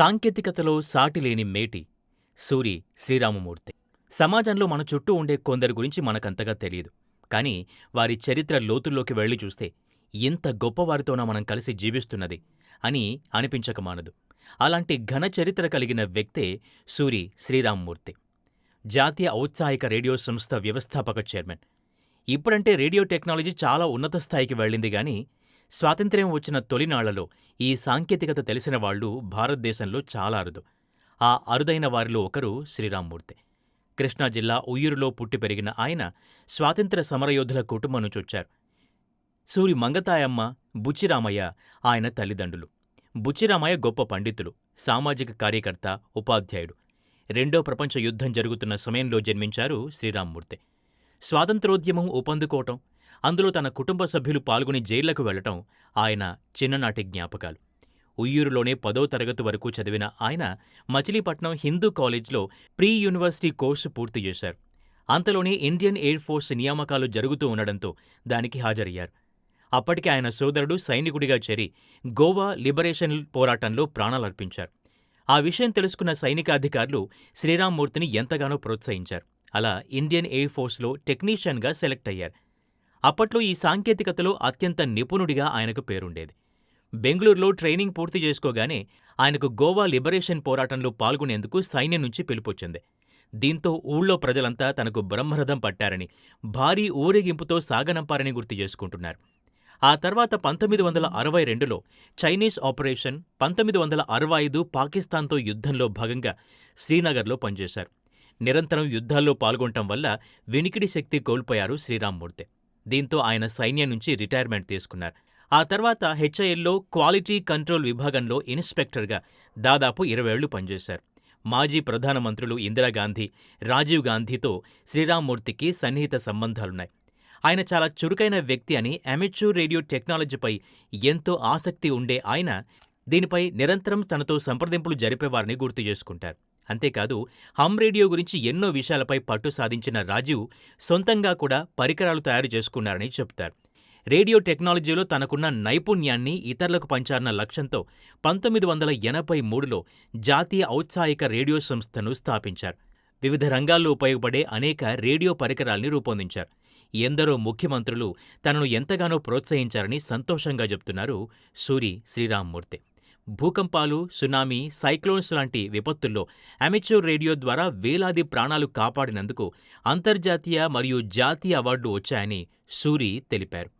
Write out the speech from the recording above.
సాంకేతికతలో సాటిలేని మేటి సూరి శ్రీరామమూర్తి. సమాజంలో మన చుట్టూ ఉండే కొందరి గురించి మనకంతగా తెలియదు. కానీ వారి చరిత్ర లోతుల్లోకి వెళ్ళి చూస్తే ఇంత గొప్పవారితోనా మనం కలిసి జీవిస్తున్నది అని అనిపించక మానదు. అలాంటి ఘన చరిత్ర కలిగిన వ్యక్తే సూరి శ్రీరామమూర్తి. జాతీయ ఔత్సాహిక రేడియో సంస్థ వ్యవస్థాపక చైర్మన్. ఇప్పుడంటే రేడియో టెక్నాలజీ చాలా ఉన్నత స్థాయికి వెళ్ళింది గాని స్వాతంత్ర్యం వచ్చిన తొలినాళ్ళలో ఈ సాంకేతికత తెలిసిన వాళ్ళు భారతదేశంలో చాలా అరుదు. ఆ అరుదైన వారిలో ఒకరు శ్రీరామ్మూర్తి. కృష్ణా జిల్లా ఉయ్యూరులో పుట్టి పెరిగిన ఆయన స్వాతంత్ర్య సమరయోధుల కుటుంబం చొచ్చారు సూరి మంగతాయమ్మ బుచ్చిరామయ్య ఆయన తల్లిదండ్రులు. బుచ్చిరామయ్య గొప్ప పండితులు సామాజిక కార్యకర్త ఉపాధ్యాయుడు. రెండో ప్రపంచ యుద్ధం జరుగుతున్న సమయంలో జన్మించారు శ్రీరామ్మూర్తి. స్వాతంత్రోద్యమం ఊపందుకోవటం అందులో తన కుటుంబ సభ్యులు పాల్గొని జైళ్ళకు వెళ్ళటం ఆయన చిన్ననాటి జ్ఞాపకాలు. ఉయ్యూరులోనే పదో తరగతి వరకు చదివిన ఆయన మచిలీపట్నం హిందూ కాలేజ్లో ప్రీ యూనివర్సిటీ కోర్సు పూర్తి చేశారు. అంతలోనే ఇండియన్ ఎయిర్ ఫోర్స్ నియామకాలు జరుగుతూ ఉండడంతో దానికి హాజరయ్యారు. అప్పటికి ఆయన సోదరుడు సైనికుడిగా చేరి గోవా లిబరేషన్ పోరాటంలో ప్రాణాలర్పించారు. ఆ విషయం తెలుసుకున్న సైనికాధికారులు శ్రీరామ్మూర్తిని ఎంతగానో ప్రోత్సహించారు. అలా ఇండియన్ ఎయిర్ ఫోర్స్లో టెక్నీషియన్గా సెలెక్ట్ అయ్యారు. అప్పట్లో ఈ సాంకేతికతలో అత్యంత నిపుణుడిగా ఆయనకు పేరుండేది. బెంగళూరులో ట్రైనింగ్ పూర్తి చేసుకోగానే ఆయనకు గోవా లిబరేషన్ పోరాటంలో పాల్గొనేందుకు సైన్యం నుంచి పిలుపొచ్చింది. దీంతో ఊళ్ళో ప్రజలంతా తనకు బ్రహ్మరథం పట్టారని భారీ ఊరేగింపుతో సాగనంపారని గుర్తు చేసుకుంటున్నారు. ఆ తర్వాత పంతొమ్మిది వందల అరవై రెండులో చైనీస్ ఆపరేషన్ పంతొమ్మిది వందల అరవై ఐదు పాకిస్తాన్తో యుద్ధంలో భాగంగా శ్రీనగర్లో పనిచేశారు. నిరంతరం యుద్ధాల్లో పాల్గొనటం వల్ల వినికిడి శక్తి కోల్పోయారు శ్రీరామ్మూర్తి. దీంతో ఆయన సైన్యం నుంచి రిటైర్మెంట్ తీసుకున్నారు. ఆ తర్వాత హెచ్ఐఎల్లో క్వాలిటీ కంట్రోల్ విభాగంలో ఇన్స్పెక్టర్గా దాదాపు ఇరవైళ్ళు పనిచేశారు. మాజీ ప్రధానమంత్రులు ఇందిరాగాంధీ రాజీవ్ గాంధీతో శ్రీరామ్మూర్తికి సన్నిహిత సంబంధాలున్నాయి. ఆయన చాలా చురుకైన వ్యక్తి అని అమెచ్యూర్ రేడియో టెక్నాలజీపై ఎంతో ఆసక్తి ఉండే ఆయన దీనిపై నిరంతరం తనతో సంప్రదింపులు జరిపేవారని గుర్తు చేసుకుంటారు. అంతేకాదు హమ్ రేడియో గురించి ఎన్నో విషయాలపై పట్టు సాధించిన రాజీవ్ సొంతంగా కూడా పరికరాలు తయారు చేసుకున్నారని చెబుతారు. రేడియో టెక్నాలజీలో తనకున్న నైపుణ్యాన్ని ఇతరులకు పంచారన్న లక్ష్యంతో పంతొమ్మిది వందల ఎనభై మూడులో జాతీయ ఔత్సాహిక రేడియో సంస్థను స్థాపించారు. వివిధ రంగాల్లో ఉపయోగపడే అనేక రేడియో పరికరాల్ని రూపొందించారు. ఎందరో ముఖ్యమంత్రులు తనను ఎంతగానో ప్రోత్సహించారని సంతోషంగా చెబుతున్నారు సూరి శ్రీరామ్మూర్తి. భూకంపాలు సునామీ సైక్లోన్స్ లాంటి విపత్తుల్లో అమెచ్యూర్ రేడియో ద్వారా వేలాది ప్రాణాలు కాపాడినందుకు అంతర్జాతీయ మరియు జాతీయ అవార్డులు వచ్చాయని సూరి తెలిపారు.